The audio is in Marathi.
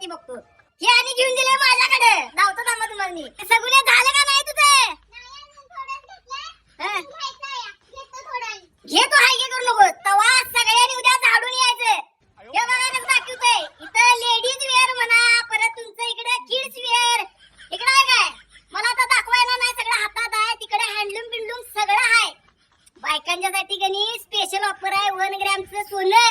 हे आणि घेऊन दिले माझ्याकडे. धावतो थांबा तुम्हाला मी. सगुने झालं का नाही तुझं? घे तू हाय घे करू नको. तवा सगळ्यांनी उद्या झाडून यायचं. हे बघा कसं दाखवतोय. इथं लेडीज वेअर म्हणा परत तुमचं इकडे किड्स वेअर इकडे आहे काय? मला आता दाखवायला नाही. सगळं हातात आहे. तिकडे हँडलूम बिंडलूम सगळं आहे. बायकांच्यासाठी गणी स्पेशल ऑफर आहे. वन ग्रॅमचं सोनं.